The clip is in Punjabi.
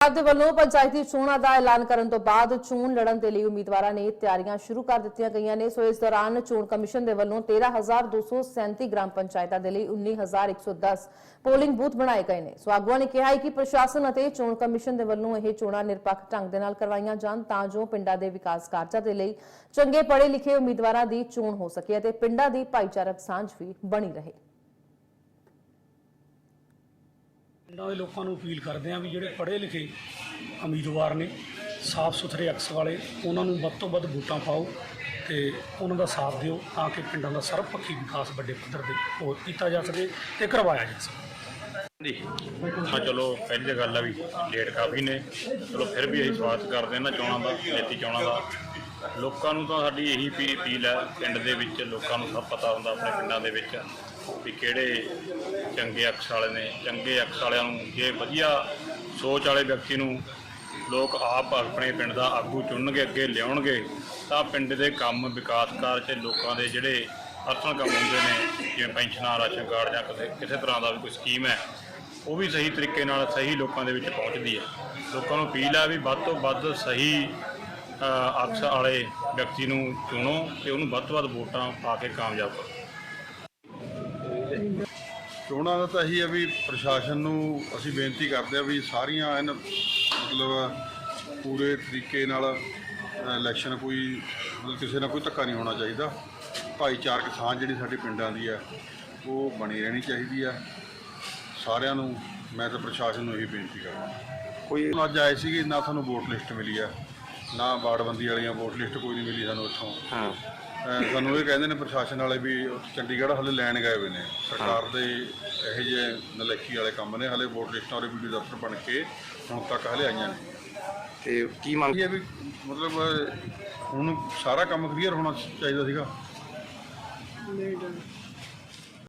ਪੰਜਾਬ ਦੇ ਵੱਲੋਂ ਪੰਚਾਇਤੀ ਚੋਣਾਂ ਦਾ ਐਲਾਨ ਕਰਨ ਤੋਂ ਬਾਅਦ ਚੋਣ ਲੜਨ ਦੇ ਲਈ ਉਮੀਦਵਾਰਾਂ ਨੇ ਤਿਆਰੀਆਂ ਸ਼ੁਰੂ ਕਰ ਦਿੱਤੀਆਂ ਗਈਆਂ ਨੇ। ਸੋ ਇਸ ਦੌਰਾਨ ਚੋਣ ਕਮਿਸ਼ਨ ਦੇ ਵੱਲੋਂ 13237 ਗ੍ਰਾਮ ਪੰਚਾਇਤਾਂ ਦੇ ਲਈ 19110 ਪੋਲਿੰਗ ਬੂਥ ਬਣਾਏ ਗਏ ਨੇ। ਸੋ ਆਗੂਆਂ ਨੇ ਕਿਹਾ ਹੈ ਕਿ ਪ੍ਰਸ਼ਾਸਨ ਅਤੇ ਚੋਣ ਕਮਿਸ਼ਨ ਦੇ ਵੱਲੋਂ ਇਹ ਚੋਣਾਂ ਨਿਰਪੱਖ ਢੰਗ ਦੇ ਨਾਲ ਕਰਵਾਈਆਂ ਜਾਣ ਤਾਂ ਜੋ ਪਿੰਡਾਂ ਦੇ ਵਿਕਾਸ ਕਾਰਜਾਂ ਦੇ ਲਈ ਚੰਗੇ ਪੜ੍ਹੇ ਲਿਖੇ ਉਮੀਦਵਾਰਾਂ ਦੀ ਚੋਣ ਹੋ ਸਕੇ ਅਤੇ ਪਿੰਡਾਂ ਦੀ ਭਾਈਚਾਰਕ ਸਾਂਝ ਵੀ ਬਣੀ ਰਹੇ। ਪਿੰਡਾਂ ਦੇ ਲੋਕਾਂ ਨੂੰ ਅਪੀਲ ਕਰਦੇ ਹਾਂ ਵੀ ਜਿਹੜੇ ਪੜ੍ਹੇ ਲਿਖੇ ਉਮੀਦਵਾਰ ਨੇ, ਸਾਫ਼ ਸੁਥਰੇ ਅਕਸ ਵਾਲੇ, ਉਹਨਾਂ ਨੂੰ ਵੱਧ ਤੋਂ ਵੱਧ ਵੋਟਾਂ ਪਾਓ ਤੇ ਉਹਨਾਂ ਦਾ ਸਾਥ ਦਿਓ ਤਾਂ ਕਿ ਪਿੰਡਾਂ ਦਾ ਸਰਬਪੱਖੀ ਵਿਕਾਸ ਵੱਡੇ ਪੱਧਰ ਤੇ ਹੋਰ ਕੀਤਾ ਜਾ ਸਕੇ ਤੇ ਕਰਵਾਇਆ ਜਾ ਸਕੇ। ਜੀ ਹਾਂ, ਚਲੋ ਪਹਿਲੀ ਤਾਂ ਗੱਲ ਆ ਵੀ ਲੇਟ ਕਾਫੀ ਨੇ। ਚਲੋ, ਫਿਰ ਵੀ ਅਸੀਂ ਸਵਾਗਤ ਕਰਦੇ ਹਾਂ ਨਾ ਚੋਣਾਂ ਦਾ, ਨੇਤੀ ਚੋਣਾਂ ਦਾ। ਲੋਕਾਂ ਨੂੰ ਤਾਂ ਸਾਡੀ ਇਹੀ ਅਪੀ- ਅਪੀਲ ਹੈ ਪਿੰਡ ਦੇ ਵਿੱਚ ਲੋਕਾਂ ਨੂੰ ਸਭ ਪਤਾ ਹੁੰਦਾ ਆਪਣੇ ਪਿੰਡਾਂ ਦੇ ਵਿੱਚ ਵੀ ਕਿਹੜੇ ਚੰਗੇ ਅਕਸ ਵਾਲੇ ਨੇ। ਚੰਗੇ ਅਕਸ ਵਾਲਿਆਂ ਨੂੰ ਜੇ ਵਧੀਆ ਸੋਚ ਵਾਲੇ ਵਿਅਕਤੀ ਨੂੰ ਲੋਕ ਆਪ ਆਪਣੇ ਪਿੰਡ ਦਾ ਆਗੂ ਚੁਣਨਗੇ, ਅੱਗੇ ਲਿਆਉਣਗੇ, ਤਾਂ ਪਿੰਡ ਦੇ ਕੰਮ ਵਿਕਾਸ ਕਾਰਜ ਲੋਕਾਂ ਦੇ ਜਿਹੜੇ ਅਰਥਨ ਕੰਮ ਹੁੰਦੇ ਨੇ, ਜਿਵੇਂ ਪੈਨਸ਼ਨਾਂ ਰਾਸ਼ਨ ਕਾਰਡ ਜਾਂ ਕਿਸੇ ਕਿਸੇ ਤਰ੍ਹਾਂ ਦਾ ਵੀ ਕੋਈ ਸਕੀਮ ਹੈ, ਉਹ ਵੀ ਸਹੀ ਤਰੀਕੇ ਨਾਲ ਸਹੀ ਲੋਕਾਂ ਦੇ ਵਿੱਚ ਪਹੁੰਚਦੀ ਹੈ। ਲੋਕਾਂ ਨੂੰ ਅਪੀਲ ਹੈ ਵੀ ਵੱਧ ਤੋਂ ਵੱਧ ਸਹੀ ਅਕਸ ਵਾਲੇ ਵਿਅਕਤੀ ਨੂੰ ਚੁਣੋ ਤੇ ਉਹਨੂੰ ਵੱਧ ਤੋਂ ਵੱਧ ਵੋਟਾਂ ਪਾ ਕੇ ਕਾਮਯਾਬ ਕਰੋ। ਚੋਣਾਂ ਦਾ ਤਾਂ ਇਹੀ ਹੈ ਵੀ ਪ੍ਰਸ਼ਾਸਨ ਨੂੰ ਅਸੀਂ ਬੇਨਤੀ ਕਰਦੇ ਆ ਵੀ ਸਾਰੀਆਂ ਐਨ ਮਤਲਬ ਪੂਰੇ ਤਰੀਕੇ ਨਾਲ ਇਲੈਕਸ਼ਨ ਕੋਈ ਮਤਲਬ ਕਿਸੇ ਨਾਲ ਕੋਈ ਧੱਕਾ ਨਹੀਂ ਹੋਣਾ ਚਾਹੀਦਾ। ਭਾਈਚਾਰਕ ਸਾਂਝ ਜਿਹੜੀ ਸਾਡੇ ਪਿੰਡਾਂ ਦੀ ਹੈ ਉਹ ਬਣੀ ਰਹਿਣੀ ਚਾਹੀਦੀ ਹੈ ਸਾਰਿਆਂ ਨੂੰ ਮੈਂ ਤਾਂ ਪ੍ਰਸ਼ਾਸਨ ਨੂੰ ਇਹੀ ਬੇਨਤੀ ਕਰਦਾ। ਕੋਈ ਅੱਜ ਆਏ ਸੀਗੇ ਨਾ ਸਾਨੂੰ ਵੋਟ ਲਿਸਟ ਮਿਲੀ ਆ। ਨਾ ਵਾਰਡਬੰਦੀ ਵਾਲੀਆਂ ਵੋਟ ਲਿਸਟ ਕੋਈ ਨਹੀਂ ਮਿਲੀ ਸਾਨੂੰ ਉੱਥੋਂ। ਹਾਂ। ਅਹ ਸਾਨੂੰ ਇਹ ਕਹਿੰਦੇ ਨੇ ਪ੍ਰਸ਼ਾਸਨ ਵਾਲੇ ਵੀ ਚੰਡੀਗੜ੍ਹ ਹਲੇ ਲੈਣ ਗਏ ਹੋਏ ਨੇ। ਸਰਕਾਰ ਦੇ ਇਹੋ ਜਿਹੇ ਨਲੇਕੀ ਵਾਲੇ ਕੰਮ ਨੇ ਹਲੇ ਵੋਟ ਲਿਸਟਾਂ ਔਰ ਵੀਡੀਓ ਦਫ਼ਤਰ ਬਣ ਕੇ ਹੁਣ ਤੱਕ ਹਲੇ ਆਈਆਂ ਨੇ। ਤੇ ਕੀ ਮੰਗ ਇਹ ਹੈ ਵੀ ਮਤਲਬ ਹੁਣ ਸਾਰਾ ਕੰਮ ਕਲੀਅਰ ਹੋਣਾ ਚਾਹੀਦਾ ਸੀਗਾ।